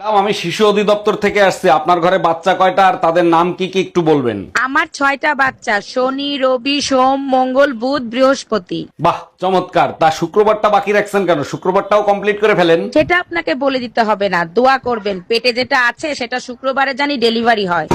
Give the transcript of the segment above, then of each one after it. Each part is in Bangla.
ম্যাডাম আমি শিশু অধিদপ্তর থেকে আসছি। আপনার ঘরে বাচ্চা কয়টা আর তাদের নাম কি কি একটু বলবেন? আমার ছয়টা বাচ্চা শনি রবি সোম মঙ্গল বুধ বৃহস্পতি। বাহ চমৎকার। তা শুক্রবারটা বাকি রাখছেন কেন? শুক্রবারটাও কমপ্লিট করে ফেলেন? সেটা আপনাকে বলে দিতে হবে না দোয়া করবেন। পেটে যেটা আছে সেটা শুক্রবারে জানি ডেলিভারি হয়।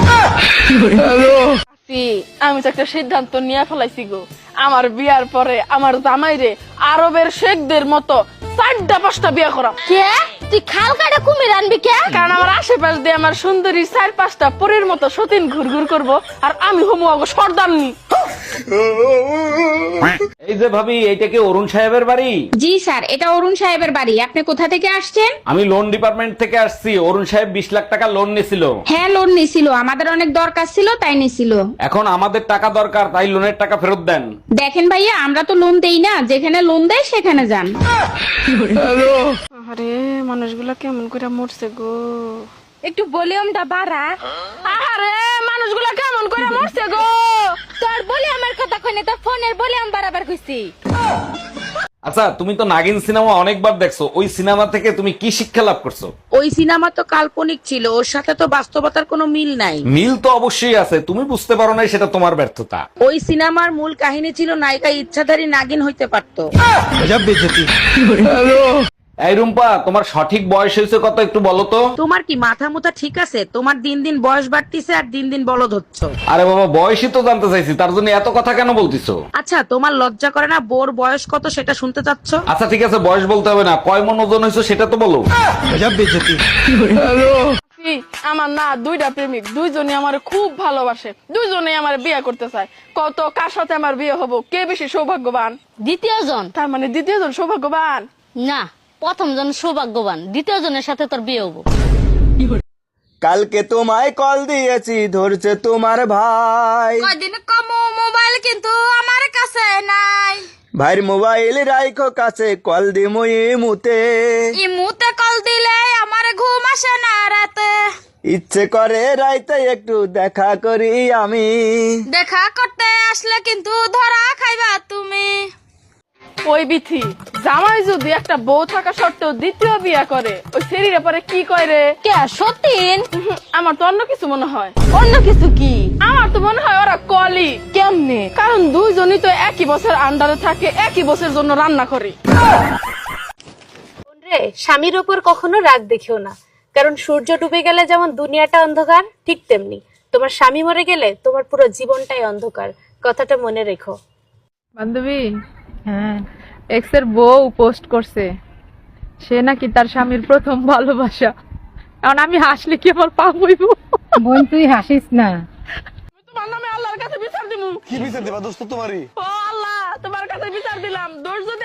সি, আমি তো একটা সিদ্ধান্ত নিয়ে ফেলাইছি গো। আমার বিয়ার পরে আমার জামাইরে আরবের শেখদের মতো চারটা পাঁচটা বিয়া করা কে? তুই খাল কাটা কুমির আনবি কে? কারণ আমার আশেপাশ দিয়ে আমার সুন্দরী চার পাঁচটা পরের মতো সতীন ঘুরঘুর করব আর আমি হমু আগো সর্দারনি। এই যে ভাবি এইটা কি অরুণ সাহেবের বাড়ি? জি স্যার এটা অরুণ সাহেবের বাড়ি। আপনি কোথা থেকে আসছেন? আমি লোন ডিপার্টমেন্ট থেকে আসছি। অরুণ সাহেব বিশ লাখ টাকা লোন নিছিল। হ্যাঁ লোন নিছিল। আমাদের অনেক দরকার ছিল তাই নিছিল। এখন আমাদের টাকা দরকার তাই লোনের টাকা ফেরত দেন। দেখেন ভাইয়া আমরা তো লোন দেই না। যেখানে লোন দেয় সেখানে যান। আরে মানুষগুলা কেমন করে মরছে গো? একটু ভলিউমটা বাড়া। আরে মানুষগুলা কেমন করে মরছে গো? তোর বলে আমার কথা কইনে তোর ফোনের বলে আমি বারবার কইছি। আচ্ছা তুমি তো নাগিন সিনেমা অনেকবার দেখছ ওই সিনেমা থেকে তুমি কি শিক্ষা লাভ করছ? ওই সিনেমা তো কাল্পনিক ছিল ওর সাথে তো বাস্তবতার কোনো মিল নাই। মিল তো অবশ্যই আছে তুমি বুঝতে পারো না সেটা তোমার ব্যর্থতা। ওই সিনেমার মূল কাহিনী ছিল নায়িকা ইচ্ছাধারী নাগিন হইতে পারতো। এই রুম্পা তোমার সঠিক বয়স হয়েছে কত একটু বলো তো? তোমার কি মাথা মুথা ঠিক আছে? তোমার দিন দিন বয়স বাড়তিছে আর দিন দিন বলদ হচ্ছ। আরে বাবা বয়সই তো জানতে চাইছি তার জন্য এত কথা কেন বলতিছো? আচ্ছা তোমার লজ্জা করে না বোর বয়স কত সেটা শুনতে চাচ্ছ? আচ্ছা ঠিক আছে বয়স বলতে হবে না। কয় মন ওজন হয়েছে সেটা তো বলো। আমার না দুইটা প্রেমিক দুইজনে আমার খুব ভালোবাসে। দুইজনে আমার বিয়ে করতে চায়। কত কার সাথে আমার বিয়ে হব? কে বেশি সৌভাগ্যবান? দ্বিতীয় জন তার মানে দ্বিতীয় জন সৌভাগ্যবান? না। প্রথম জন সৌভাগ্যবান দ্বিতীয় জনের সাথে তোর বিয়ে হব। কালকে তোমায় কল দিয়েছি ধরছে তোমার ভাই। কদিন কম মোবাইল কিন্তু আমার কাছে নাই। ভাইয়ের মোবাইল রাইখো কাছে কল দি মুই মুতে ইমুতে কল দিলে আমার ঘুম আসে না রাতে। ইচ্ছে করে রাইতে একটু দেখা করি আমি। দেখা করতে আসলে কিন্তু ধরা খাইবা ওই বিথি জামাই যদি একটা বউ থাকা সত্ত্বেও দ্বিতীয় বিয়ে করে ওই শরীরে পরে কি করে রে? কে সতীন? আমার তো অন্য কিছু মনে হয়। অন্য কিছু কি? আমার তো মনে হয় ওরা কলি। কেমনে? কারণ দুইজনই তো একই বছর আন্ডারে থাকে একই বছর জন্য রান্না করে। রে স্বামীর ওপর কখনো রাগ দেখিও না। কারণ সূর্য ডুবে গেলে যেমন দুনিয়াটা অন্ধকার ঠিক তেমনি। তোমার স্বামী মরে গেলে তোমার পুরো জীবনটাই অন্ধকার। কথাটা মনে রেখো। বান্ধবী হ্যাঁ এক্স বউ পোস্ট করছে। সে নাকি তার স্বামীর প্রথম ভালোবাসা। কারণ আমি হাসলে কি আমার পা বইব? বোন তুই হাসিস না। তোমার নামে আল্লাহর কাছে বিচার দিমু। কি বিচার দিবা দোস্ত তোমারই? ও আল্লাহ তোমার কাছে বিচার দিলাম। দোষ যদি